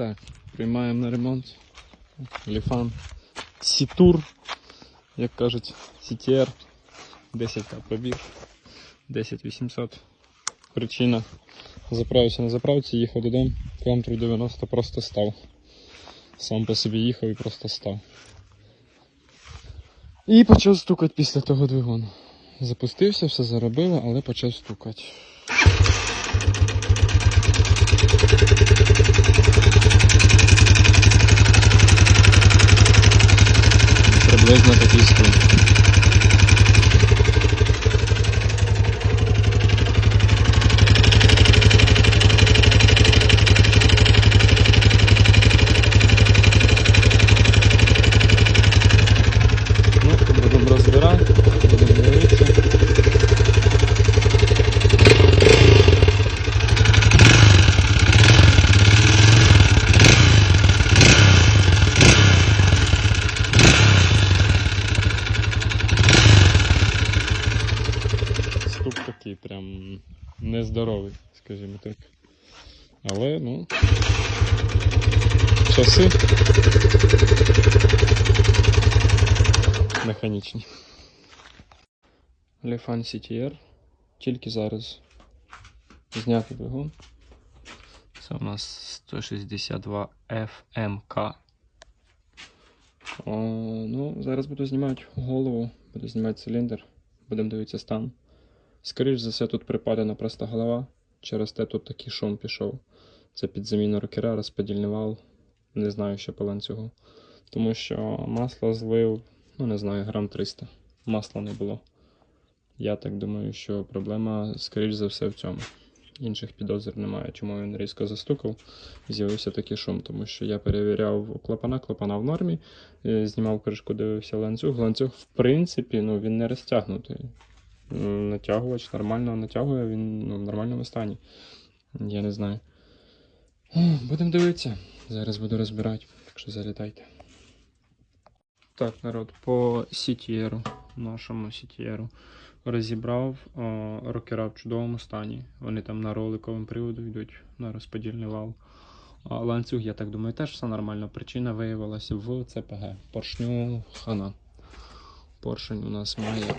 Так, приймаємо на ремонт. Ліфан. Сітур, як кажуть, CTR. 10к пробіг. 10800. Причина. Заправився на заправці, їхав додому, контур 90 просто став. Сам по собі їхав і просто став. І почав стукати після того двигуну. Запустився, все заробило, але почав стукати. Приблизно такий стук. Ну, будемо розбирати, будемо дивитися. Стук такий прям нездоровий, скажімо так. Але, ну. Часи. Механічні. Лефан CTR. Тільки зараз зняти двигун. Це у нас 162 FMK. О, ну, зараз буду знімати голову, буду знімати циліндр, будемо дивитися стан. Скоріше за все, тут припадена просто голова. Через те тут такий шум пішов. Це під заміну рокера, розподільний вал. Не знаю, що по ланцюгу. Тому що масло злив, ну не знаю, грам 300. Масла не було. Я так думаю, що проблема, скоріш за все, в цьому. Інших підозр немає, чому він різко застукав. З'явився такий шум, тому що я перевіряв клапана, клапана в нормі, е, знімав кришку, дивився ланцюг. Ланцюг, в принципі, ну, він не розтягнутий. Натягувач нормально натягує, він ну, в нормальному стані. Я не знаю. Будемо дивитися. Зараз буду розбирати, так що залітайте. Так, народ, по CTR, нашому CTR, розібрав рокера в чудовому стані. Вони там на роликовому приводу йдуть на розподільний вал. А ланцюг, я так думаю, теж все нормально. Причина виявилася в ЦПГ. Поршню хана. Поршень у нас має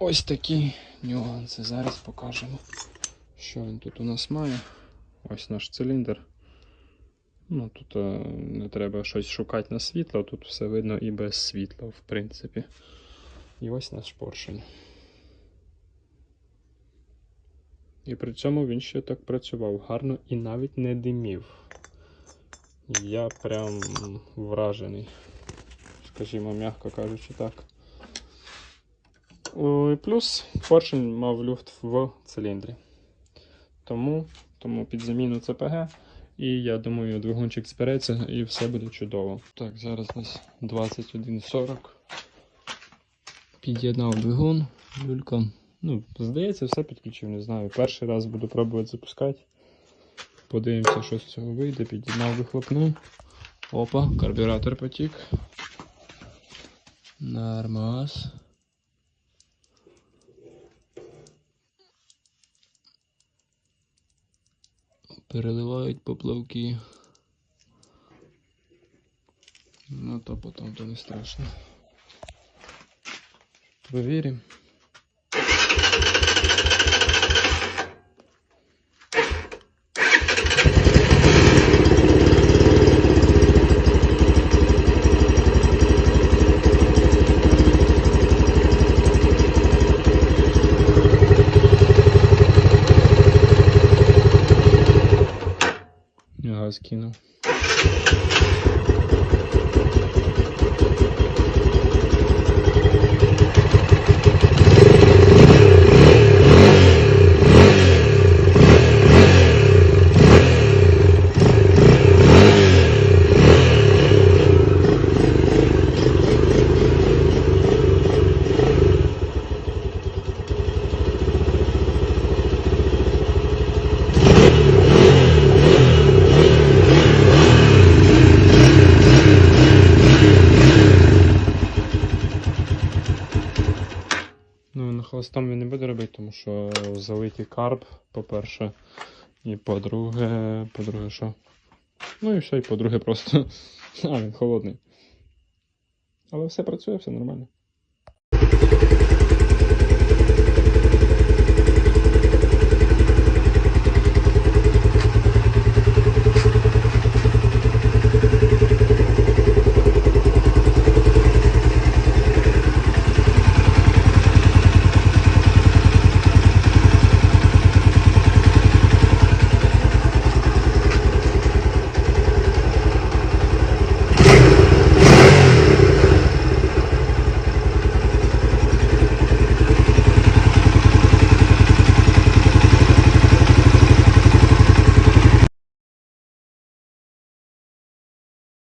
ось такі нюанси. Зараз покажемо, що він тут у нас має. Ось наш циліндр. Ну, тут е, не треба щось шукати на світло, тут все видно і без світла, в принципі. І ось наш поршень. І при цьому він ще так працював гарно і навіть не димів. Я прям вражений, скажімо, м'яко кажучи так. І плюс поршень мав люфт в циліндрі. Тому, тому під заміну ЦПГ. І я думаю, двигунчик збереться і все буде чудово. Так, зараз нас 21.40. Під'єднав двигун, люлька. Ну, здається, все підключив, не знаю. Перший раз буду пробувати запускати. Подивимося, що з цього вийде. Під'єднав вихлопну. Опа, карбюратор потік. Нормас. Переливають поплавки. Ну то потім то не страшно. Провіримо. Vasquino холостом він не буде робити, тому що залитий карп, по-перше. І по-друге, по-друге, що? Ну і все, і по-друге, просто. А, він холодний. Але все працює, все нормально.